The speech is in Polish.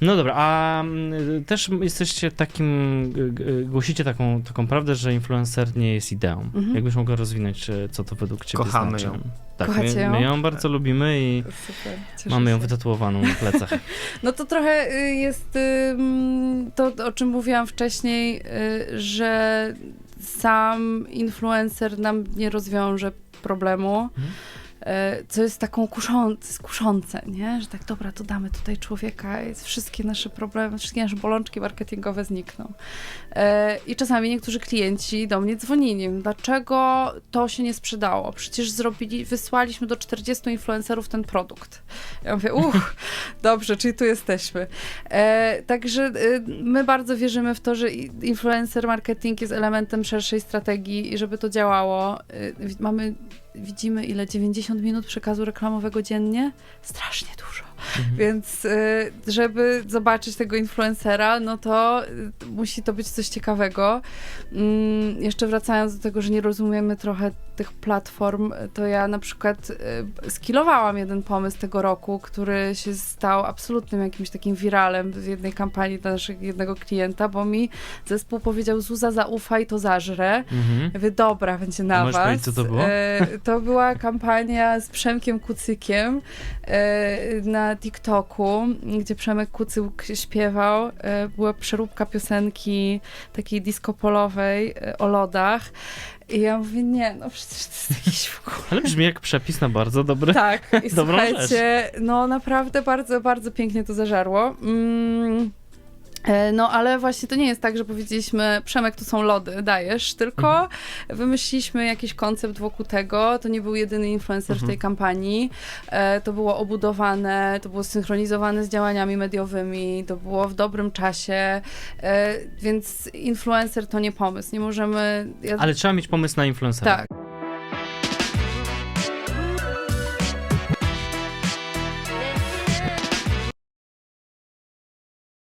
No dobra, a mm, też jesteście takim, głosicie taką, taką prawdę, że influencer nie jest ideą. Mhm. Jakbyś mogła rozwinąć, e, co to według ciebie Kochamy znaczy? ją. Tak, my, ją? my ją bardzo lubimy i Super. mamy ją się. wytatuowaną na plecach. No to trochę y, jest to, o czym mówiłam wcześniej, y, że sam influencer nam nie rozwiąże problemu. Mhm. Y, Co jest taką kuszą, to jest kuszące, nie? Że tak, dobra, to damy tutaj człowieka i wszystkie nasze problemy, wszystkie nasze bolączki marketingowe znikną. Y, I czasami niektórzy klienci do mnie dzwonili, dlaczego to się nie sprzedało? Przecież zrobili, wysłaliśmy do 40 influencerów ten produkt. Ja mówię, uch, dobrze, czyli tu jesteśmy. E, także e, my bardzo wierzymy w to, że influencer marketing jest elementem szerszej strategii i żeby to działało. E, mamy, widzimy ile? 90 minut przekazu reklamowego dziennie? Strasznie dużo. Mhm. Więc y, żeby zobaczyć tego influencera, no to y, musi to być coś ciekawego. Mm, Jeszcze wracając do tego, że nie rozumiemy trochę tych platform, to ja na przykład y, skilowałam jeden pomysł tego roku, który się stał absolutnym jakimś takim wiralem w jednej kampanii dla naszego jednego klienta, bo mi zespół powiedział Zuza zaufaj, to zażrę. Mhm. Mówię, dobra, będzie na możesz was. powiedzieć, co to było? To była kampania z Przemkiem Kucykiem e, na TikToku, gdzie Przemek Kucyk śpiewał. E, była przeróbka piosenki takiej disco-polowej e, o lodach. I ja mówię, nie, no przecież to jest jakiś w ogóle... Ale brzmi jak przepis na bardzo dobry. Tak, i słuchajcie, no naprawdę bardzo, bardzo pięknie to zażarło. Mm. E, No, ale właśnie to nie jest tak, że powiedzieliśmy, Przemek, tu są lody, dajesz, tylko Mhm. wymyśliliśmy jakiś koncept wokół tego. To nie był jedyny influencer w Mhm. tej kampanii. E, To było obudowane, to było synchronizowane z działaniami mediowymi, to było w dobrym czasie, e, więc influencer to nie pomysł. Nie możemy... Ja... Ale trzeba mieć pomysł na influencera. Tak.